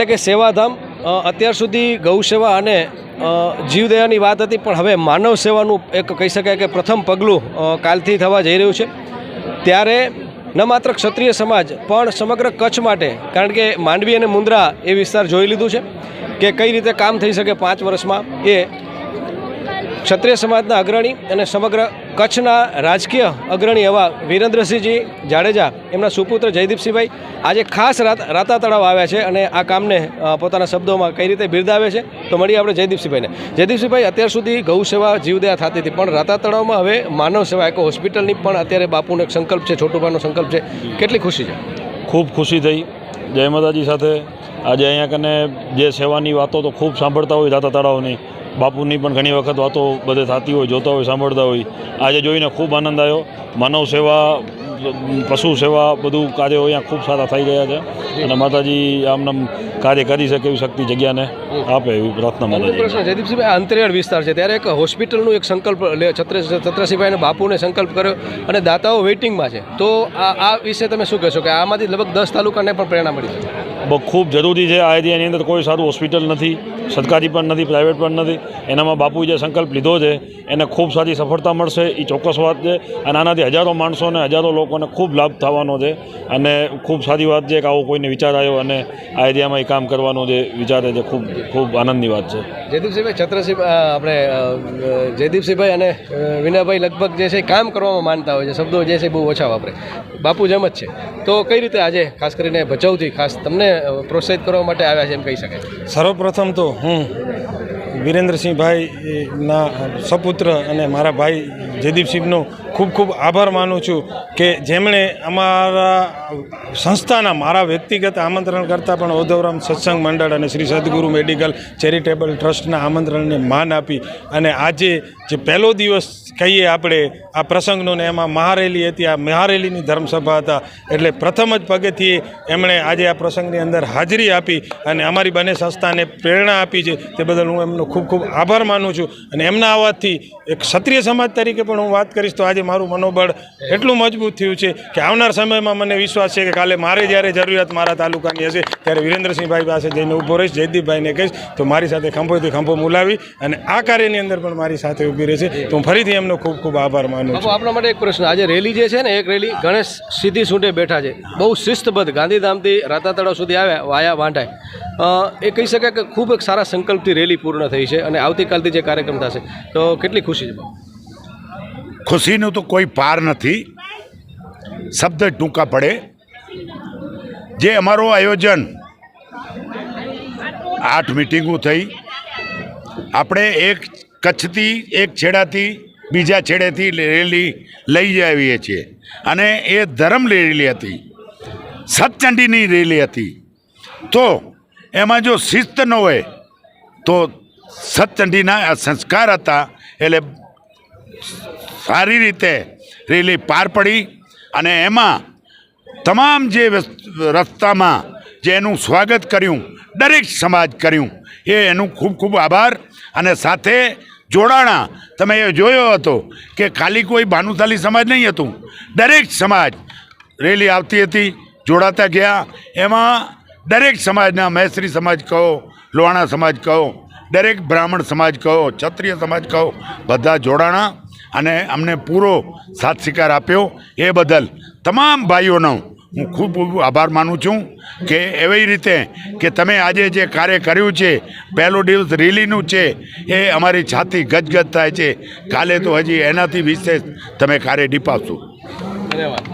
એટલે કે સેવાધામ અત્યાર સુધી ગૌ સેવા અને જીવદયાની વાત હતી, પણ હવે માનવ સેવાનું એક કહી શકાય કે પ્રથમ પગલું કાલથી થવા જઈ રહ્યું છે. ત્યારે ન માત્ર ક્ષત્રિય સમાજ, પણ સમગ્ર કચ્છ માટે, કારણ કે માંડવી અને મુંદ્રા એ વિસ્તાર જોઈ લીધું છે, કે કઈ રીતે કામ થઈ શકે પાંચ વર્ષમાં, એ ક્ષત્રિય સમાજના અગ્રણી અને સમગ્ર કચ્છના રાજકીય અગ્રણી એવા વિરેન્દ્રસિંહજી જાડેજા, એમના સુપુત્ર જયદીપસિંહભાઈ, આજે ખાસ રાત રાતા તળાવ આવ્યા છે અને આ કામને પોતાના શબ્દોમાં કઈ રીતે બિરદાવે છે, તો મળીએ આપણે જયદીપસિંહભાઈને. જયદીપસિંહભાઈ, અત્યાર સુધી ગૌ સેવા જીવદયા થતી હતી, પણ રાતા તળાવમાં હવે માનવ સેવા એક હોસ્પિટલની પણ અત્યારે બાપુનો એક સંકલ્પ છે છોટુભાઈનો સંકલ્પ છે. કેટલી ખુશી છે? ખૂબ ખુશી થઈ. જય માતાજી સાથે. આજે અહીંયા કને જે સેવાની વાતો તો ખૂબ સાંભળતા હોય રાતા તળાવની બાપુની પણ ઘણી વખત વાતો બધે થતી હોય જોતા હોય સાંભળતા હોય. આજે જોઈને ખૂબ આનંદ આવ્યો. માનવ સેવા પશુ સેવા બધું કાર્યો અહીંયા ખૂબ સારા થઈ ગયા છે. અને માતાજી આમને કાર્ય કરી શકે એવી શક્તિ જગ્યાને આપે એવી પ્રાર્થના માતાજી જયદીપસિંહભાઈ આ અંતરિયાળ વિસ્તાર છે. ત્યારે એક હોસ્પિટલનું એક સંકલ્પ લે છત્ર છત્રસિંહભાઈને બાપુને સંકલ્પ કર્યો અને દાતાઓ વેઇટિંગમાં છે. તો આ આ વિશે તમે શું કહેશો? કે આમાંથી લગભગ દસ તાલુકાને પણ પ્રેરણા મળી છે. ખૂબ જરૂરી છે. આ એરિયાની અંદર કોઈ સારું હોસ્પિટલ નથી, સરકારી પણ નથી, પ્રાઇવેટ પણ નથી. એનામાં બાપુએ જે સંકલ્પ લીધો છે, એને ખૂબ સારી સફળતા મળશે. એ ચોક્કસ વાત છે. અને આનાથી હજારો માણસોને હજારો લોકોને ખૂબ લાભ થવાનો છે. અને ખૂબ સારી વાત છે કે આવો કોઈને વિચાર આવ્યો અને આ એરિયામાં એ કામ કરવાનો જે વિચારે છે, ખૂબ ખૂબ આનંદની વાત છે. જયદીપસિંહભાઈ, છત્રસિંહ આપણે જયદીપસિંહભાઈ અને વિનાભાઈ લગભગ જે છે કામ કરવામાં માનતા હોય છે. શબ્દો જે છે બહુ ઓછા વાપરે. બાપુ જેમ જ છે. તો કઈ રીતે આજે ખાસ કરીને ભચાઉથી ખાસ તમને પ્રોત્સાહિત કરવા માટે આવ્યા છે એમ કહી શકાય. સર્વપ્રથમ તો હું વિરેન્દ્રસિંહભાઈના સપુત્ર અને મારા ભાઈ જયદીપસિંહનો ખૂબ ખૂબ આભાર માનું છું કે જેમણે અમારા સંસ્થાના મારા વ્યક્તિગત આમંત્રણ કરતાં પણ ઓધવરામ સત્સંગ મંડળ અને શ્રી સદગુરુ મેડિકલ ચેરિટેબલ ટ્રસ્ટના આમંત્રણને માન આપી અને આજે જે પહેલો દિવસ કહીએ આપણે, આ પ્રસંગનો ને એમાં મહારેલી હતી, આ મહારેલીની ધર્મસભા હતા, એટલે પ્રથમ જ પગથિયે એમણે આજે આ પ્રસંગની અંદર હાજરી આપી અને અમારી બંને સંસ્થાને પ્રેરણા આપી છે. તે બદલ હું એમનો ખૂબ ખૂબ આભાર માનું છું અને એમના અવાજથી એક ક્ષત્રિય સમાજ તરીકે પણ હું વાત કરીશ, તો આજે મારું મનોબળ એટલું મજબૂત થયું છે કે આવનાર સમયમાં મને વિશ્વાસ છે કે કાલે મારે જ્યારે જરૂરિયાત મારા તાલુકાની હશે ત્યારે વિરેન્દ્રસિંહભાઈ પાસે જઈને ઊભો રહીશ જયદીપભાઈને કહીશ તો મારી સાથે ખંભોથી ખંભો મુલાવી અને આ કાર્યની અંદર પણ મારી સાથે ઊભી રહેશે. તો હું ફરીથી એમનો ખૂબ ખૂબ આભાર માનું છું. આપણા માટે એક પ્રશ્ન. આજે રેલી જે છે ને એક રેલી ગણેશ સીધી સૂંટે બેઠા છે. બહુ શિસ્તબદ્ધ ગાંધીધામથી રાતા તળાવ સુધી આવ્યા વાયા વાંઢાય. એ કહી શકાય કે ખૂબ એક સારા સંકલ્પથી રેલી પૂર્ણ થઈ છે અને આવતીકાલથી જે કાર્યક્રમ થશે. તો કેટલી ખુશી છે? ખુશીનું તો કોઈ પાર નથી. શબ્દ ટૂંકા પડે. જે અમારું આયોજન આઠ મિટિંગો થઈ. આપણે એક કચ્છથી, એક છેડાથી, બીજા છેડેથી રેલી લઈ આવીએ છીએ. અને એ ધર્મ રેલી હતી. સતચંડીની રેલી હતી. તો એમાં જો શિસ્ત ન હોય, તો સતચંડીના સંસ્કાર હતા. એટલે સારી રીતે રેલી પાર પડી અને એમાં તમામ જે રસ્તામાં જે એનું સ્વાગત કર્યું, દરેક સમાજ કર્યું, એ એનું ખૂબ ખૂબ આભાર. અને સાથે જોડાણા, તમે એ જોયો હતો કે ખાલી કોઈ ભાનુશાલી સમાજ નહીં હતું. દરેક સમાજ રેલી આવતી હતી, જોડાતા ગયા. એમાં દરેક સમાજના મહેશ્રી સમાજ કહો, લોહાણા સમાજ કહો, દરેક બ્રાહ્મણ સમાજ કહો, ક્ષત્રિય સમાજ કહો, બધા જોડાણા. અને અમને પૂરો સાથ સ્વીકાર આપ્યો એ બદલ તમામ ભાઈઓનો હું ખૂબ આભાર માનું છું કે એવી રીતે કે તમે આજે જે કાર્ય કર્યું છે, પહેલો દિવસ રેલીનું છે, એ અમારી છાતી ગજગજ થાય છે. કાલે તો હજી એનાથી વિશેષ તમે કાર્ય ડીપાવશો. ધન્યવાદ.